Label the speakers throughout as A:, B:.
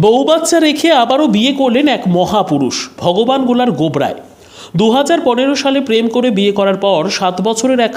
A: বউ বাচ্চা রেখে আবারও বিয়ে করলেন এক মহাপুরুষ, ভগবান গোলার গোবরায়। দু হাজার পনেরো সালে প্রেম করে বিয়ে করার পর সাত বছরের এক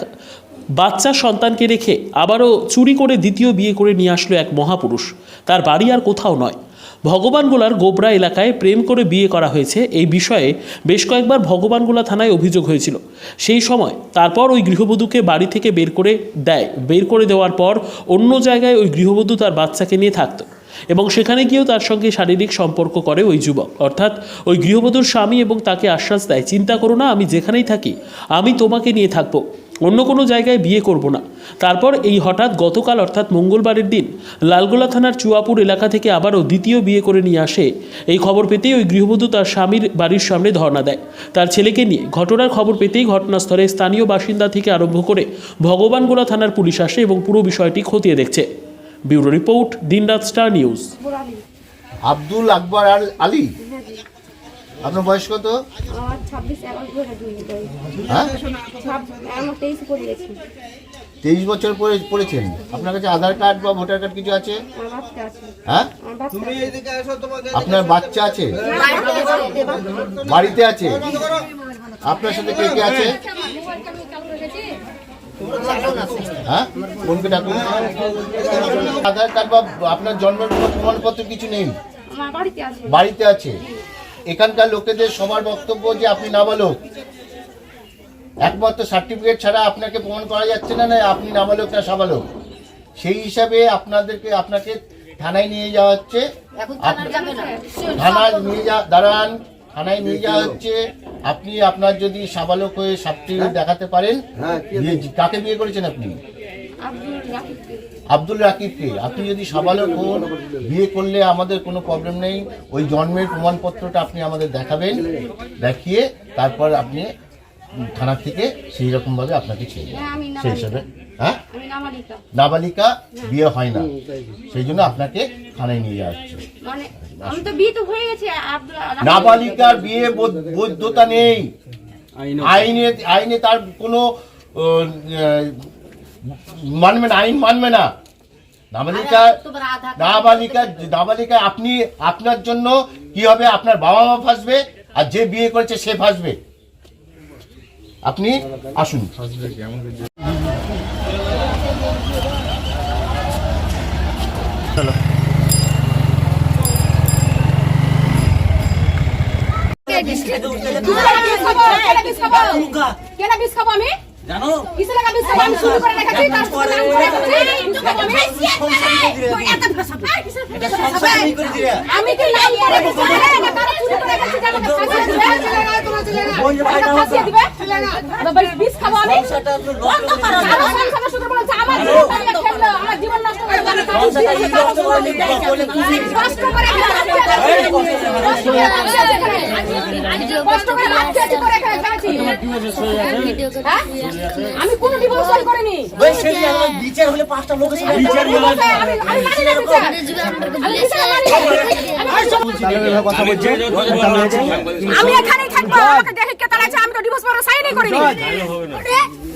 A: বাচ্চা সন্তানকে রেখে আবারও চুরি করে দ্বিতীয় বিয়ে করে নিয়ে আসলো এক মহাপুরুষ। তার বাড়ি আর কোথাও নয়। ভগবানগোলার গোবরা এলাকায় প্রেম করে বিয়ে করা হয়েছে। এই বিষয়ে বেশ কয়েকবার ভগবানগোলা থানায় অভিযোগ হয়েছিল। সেই সময় তারপর ওই গৃহবধূকে বাড়ি থেকে বের করে দেয়, বের করে দেওয়ার পর অন্য জায়গায় ওই গৃহবধূ তার বাচ্চাকে নিয়ে থাকতো। এবং সেখানে গিয়েও তার সঙ্গে শারীরিক সম্পর্ক করে ওই যুবক। অর্থাৎ ওই গৃহবধূর স্বামী এবং তাকে আশ্বাস দেয়, চিন্তা করো না, আমি যেখানেই থাকি, আমি তোমাকে নিয়ে থাকব। অন্য কোনো জায়গায় বিয়ে করব না। তারপর এই হঠাৎ গতকাল, অর্থাৎ মঙ্গলবারের দিন, লালগোলা থানার চুয়াপুর এলাকা থেকে আবারও দ্বিতীয় বিয়ে করে নিয়ে আসে। এই খবর পেতেই ওই গৃহবধূ তার স্বামীর বাড়ির সামনে ধর্ণা দেয়। তার ছেলেকে নিয়ে ঘটনার খবর পেতেই ঘটনাস্থলে স্থানীয় বাসিন্দা থেকে আরম্ভ করে ভগবানগোলা থানার পুলিশ আসে এবং পুরো বিষয়টি খতিয়ে দেখছে। Bureau report Dinraat star news.
B: Abdul Akbar Al Ali? আপনার বয়স কত? হ্যাঁ
C: তেইশ
B: বছর পরে পড়েছেন। আপনার কাছে আধার কার্ড বা ভোটার কার্ড কিছু আছে?
C: আমার বাচ্চা আছে।
B: হ্যাঁ?
C: আছে।
B: আপনার বাচ্চা আছে। বাড়িতে আছে? আপনার সাথে কে কে আছে? হ্যাঁ? আধার কার্ড বা আপনার জন্মের কোনো প্রমাণপত্র কিছু নেই?
C: বাড়িতে আছে।
B: এখানকার লোকেদের সবার বক্তব্য যে আপনি নাবালক। একমাত্র সার্টিফিকেট ছাড়া আপনাকে প্রমাণ করা যাচ্ছে না না আপনি নাবালক না সাবালক? সেই হিসাবে আপনাদেরকে আপনাকে থানায় নিয়ে যাওয়া হচ্ছে। থানায় নিয়ে যা দাঁড়ান। থানায় নিয়ে যাওয়া হচ্ছে। আপনি আপনার যদি সাবালক হয়ে সাপটি দেখাতে পারেন কাকে বিয়ে করেছেন আপনি?
C: আব্দুল রাকিবকে।
B: আব্দুল রাকিবকে। আপনি যদি সাবালক হন বিয়ে করলে আমাদের কোনো প্রবলেম নেই। ওই জন্মের প্রমাণপত্রটা আপনি আমাদের দেখাবেন দেখিয়ে তারপর আপনি থানার থেকে সেই রকমভাবে আপনাকে ছেড়ে দেব।
C: হ্যাঁ,
B: সেই হিসাবে। হ্যাঁ? নাবালিকা। বিয়ে হয় না। সেই জন্য আপনাকে থানায় নিয়ে যাওয়া হচ্ছে
C: মানে আমি তো বিয়ে তো হয়ে গেছে আব্দুল রাকিব-
B: নাবালিকার বিয়ে বৈধতা নেই। আইনে আইনে তার কোনো মানবে না আইন মানবে না। নাবালিকা নাবালিকা নাবালিকা আপনি আপনার জন্য কি হবে? আপনার বাবা মা ফাঁসবে আর যে বিয়ে করেছে সে ফাঁসবে। আপনি আসুন।
C: কেন বিষ খাব আমি?
D: জানো?
C: আমি শুরু করে রেখেছি তার পর আমি কি নাম করে রেখেছি না তারা শুরু করে রেখেছি দিবে বাবা বিষ খাব আমি? বন্ধ করো আমার আমি কোনো ডিভোর্স করিনি
D: বিচার হলে পাঁচটা
C: এখানেই থাকব আমাকে দেখে কে তাড়াচ্ছে আমি তো ডিভোর্স সাইনই করিনি।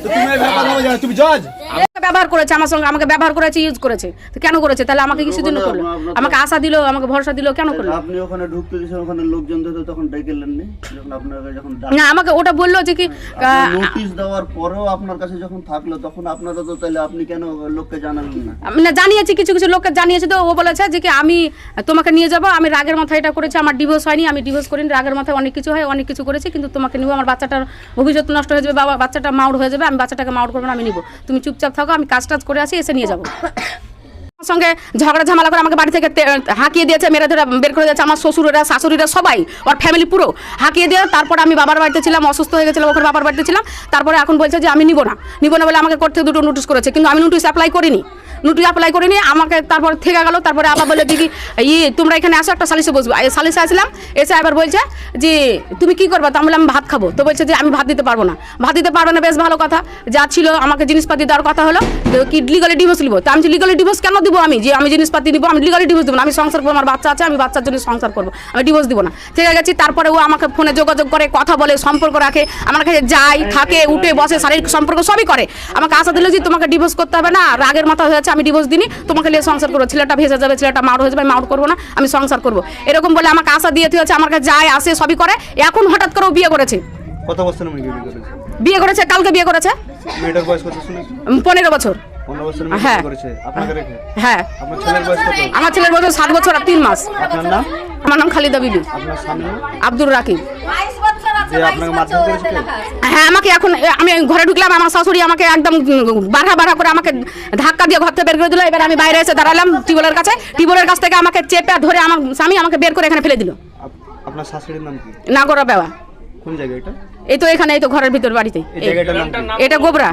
E: তুমি
F: ব্যবহার করেছে আমার সঙ্গে আমাকে ব্যবহার করেছে ইউজ করেছে। তো কেন করেছে? তাহলে আমাকে কিসের জন্য করল। আমাকে আশা দিল আমাকে ভরসা দিল কেন করল?
E: আপনি ওখানে ঢুকতে দিয়েছেন ওখানে লোকজন তো তখন ডেকে নেননি যখন আপনাকে যখন
F: না আমাকে ওটা বলল যে কি
E: নোটিশ দেওয়ার পরেও আপনার কাছে যখন থাকল তখন আপনারা তো তাহলে আপনি কেন লোককে জানালেন না?
F: আমি না জানিয়েছি কিছু কিছু লোককে জানিয়েছে তো ও বলেছে যে কি আমি তোমাকে নিয়ে যাব আমি রাগের মাথায় এটা করেছি আমার ডিভোর্স হয়নি আমি ডিভোর্স করিনি রাগের মাথায় অনেক কিছু হয় অনেক কিছু করেছি কিন্তু তোমাকে নিব আমার বাচ্চাটার ভবিষ্যৎ নষ্ট হয়ে যাবে বাবা বাচ্চাটা মাউড হয়ে যাবে আমি বাচ্চাটাকে মাউড করব না আমি নিব। তুমি চুপচাপ থাকো আমি কাজ টাজ করে আসি এসে নিয়ে যাব। আমার সঙ্গে ঝগড়া ঝামেলা করে আমাকে বাড়ি থেকে হাঁকিয়ে দিয়েছে মেরে ধরে বের করে দিয়েছে, আমার শ্বশুরেরা, শাশুড়িরা, সবাই, ওর ফ্যামিলি পুরো হাঁকিয়ে দিয়ে তারপর আমি বাবার বাড়িতে ছিলাম, অসুস্থ হয়ে গেছিলাম ওখানে বাবার বাড়িতে ছিলাম। তারপরে এখন বলছে যে আমি নিব না। নিব না বলে আমাকে করতে দুটো নোটিশ করেছে, কিন্তু আমি নোটিশ অ্যাপ্লাই করিনি। নোটিশ অ্যাপ্লাই করিনি আমাকে তারপর থেকে গেল, তারপরে আবার বলে দিদি, ই, তোমরা এখানে আসো, একটা সালিশে বসবো। সালিশে আসলাম, এসে আবার বলছে যে, তুমি কি করবা? তো আমি বললাম ভাত খাব। তো বলছে যে, আমি ভাত দিতে পারব না। ভাত দিতে পারব না, বেশ ভালো কথা। যা ছিল আমাকে জিনিসপাতি দেওয়ার কথা হলো কি লিগালি ডিভোর্স নিবো? তো আমি লিগালি ডিভোর্স কেন দিব আমি? যে আমি জিনিসপাতি দিব আমি লিগালি ডিভোর্স দিব না। আমি সংসার করব, আমার বাচ্চা আছে, আমি বাচ্চার জন্য সংসার করব। আমি ডিভোর্স দিব না। ঠিক গেছি তারপরে ও আমাকে ফোনে যোগাযোগ করে, কথা বলে, সম্পর্ক রাখে। আমার কাছে যায়, থাকে, উঠে, বসে, শারীরিক সম্পর্ক সবই করে। আমাকে আশা দিল যে তোমাকে ডিভোর্স করতে হবে না, রাগের মাথা হয়েছে। আমি ডিভোর্স দিনি তোমাকে নিয়ে সংসার করব। ছেলেটা ভেসে যাবে ছেলেটা মাউট হয়ে যাবে মাউট করব না আমি সংসার করব। এরকম বলে আমাকে আশা দিয়ে হচ্ছে আমার কাছে যায় আসে সবই করে। এখন হঠাৎ করে ও বিয়ে করেছে।
E: কত বছর বিয়ে করেছে?
F: কালকে বিয়ে করেছে।
E: মেয়েটার বয়স কত
F: পনেরো বছর। হ্যাঁ। হ্যাঁ। আমার ছেলের বয়স সাত বছর আর তিন মাস। আমার নাম খালিদা বিবি। আব্দুর রাকিব।
E: যে আপনাকে মারধর করেছে
F: হ্যাঁ আমাকে এখন আমি ঘরে ঢুকলাম আমার শাশুড়ি আমাকে একদম বাধা বাধা করে আমাকে ধাক্কা দিয়ে ঘর থেকে বের করে দিল। এবার আমি বাইরে এসে দাঁড়ালাম টিউবওয়েলের কাছে। টিউবওয়েলের কাছ থেকে আমাকে চেপে ধরে আমার স্বামী আমাকে বের করে এখানে ফেলে দিল।
E: আপ- আপনার শাশুড়ির নাম কি?
F: নাগরা বেওয়া।
E: কোন জায়গা এটা?
F: এই তো এখানে এই তো ঘরের ভিতর বাড়িতে। এটা গোবরা।